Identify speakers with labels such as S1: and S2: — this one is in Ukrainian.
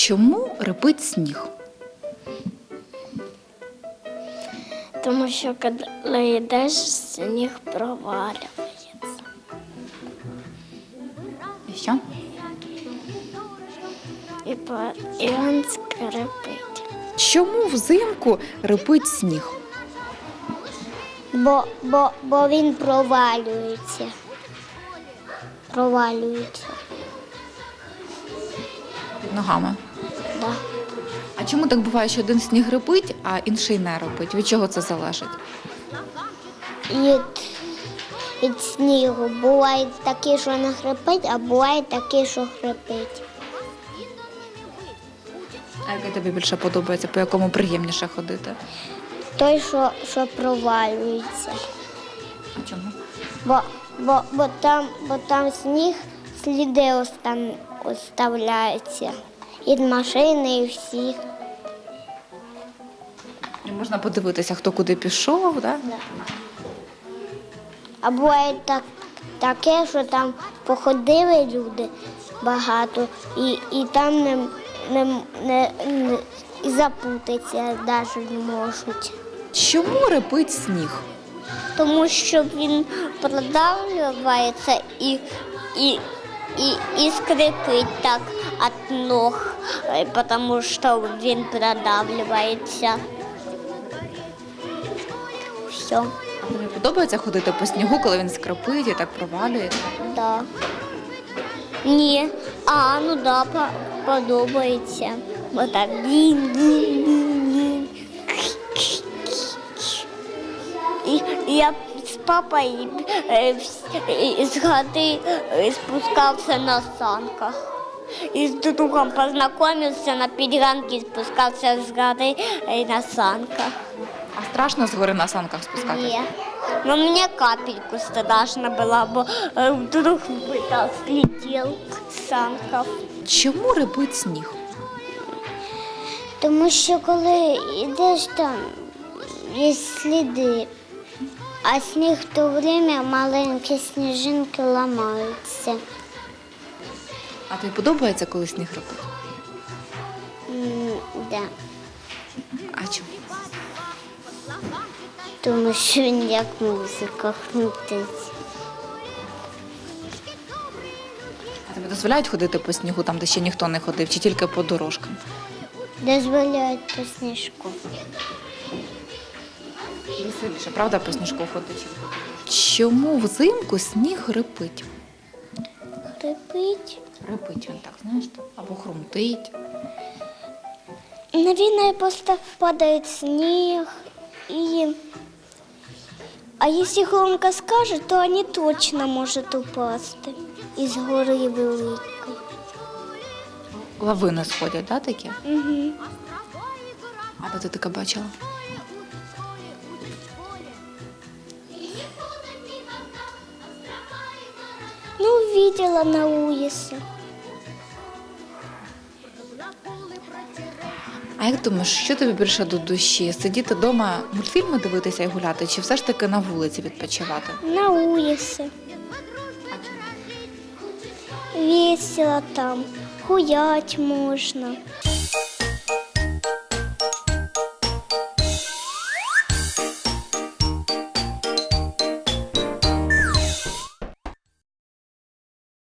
S1: Чому рипить сніг?
S2: Тому що коли йдеш, сніг провалюється.
S1: І що?
S2: І, по, і він скрипить.
S1: Чому взимку рипить сніг?
S2: Бо, бо, бо він провалюється. Провалюється.
S1: Під ногами.
S2: Да.
S1: А чому так буває, що один сніг рипить, а інший не рипить? Від чого це залежить?
S2: Від, від снігу. Буває такі, що не хрипить, а буває такі, що хрипить.
S1: А яке тобі більше подобається, по якому приємніше ходити?
S2: Той, що, що провалюється.
S1: А чому?
S2: Бо, бо, бо, там, бо там сніг сліди остан, оставляються. Від машини і всіх.
S1: І можна подивитися, хто куди пішов, да?
S2: А буває так, таке, що там походили люди багато, і, і там не, не, не, не і запутатися навіть не можуть.
S1: Чому рипить сніг?
S2: Тому що він продавлюється і, і, і, і скрипить так від ног, е, тому що він продавлюється. Все,
S1: А тобі подобається ходити по снігу, коли він скрипить і так провалюється?
S2: да. Ні, а ну да, по- подобається. Отак. Дінь-дінь-дінь-дінь. І і я з папою е, вс- з хати е, спускався на санках. І з другом познайомився на підганки, спускався з гори е, на санках.
S1: А страшно з гори на санках спускатися?
S2: Ні. Ну, мені капельку страшно було, бо е, вдруг би так слетів з санків.
S1: Чому рипить сніг?
S2: Тому що коли йдеш там, є сліди, а сніг в то время маленькі сніжинки ламаються.
S1: А тобі подобається, коли сніг рипить?
S2: М, Да.
S1: А чому?
S2: Тому що він як музика крутить.
S1: А тобі дозволяють ходити по снігу, там, де ще ніхто не ходив, чи тільки по дорожкам?
S2: Дозволяють по сніжку.
S1: Веселіше, правда, по сніжку ходити? Чому взимку сніг рипить? Рипить він так, знаєш, або хрумтить.
S2: На війну просто падает снег. И... А если громко скажет, то они точно может упасть из горы великой.
S1: Лавини сходять, да, такі?
S2: Угу.
S1: А де ти таке бачила?
S2: Ну, видела на улице.
S1: А як думаєш, що тобі більше до душі? Сидіти вдома, мультфільми дивитися і гуляти, чи все ж таки на вулиці відпочивати?
S2: На улице. Весело там. Гулять можно.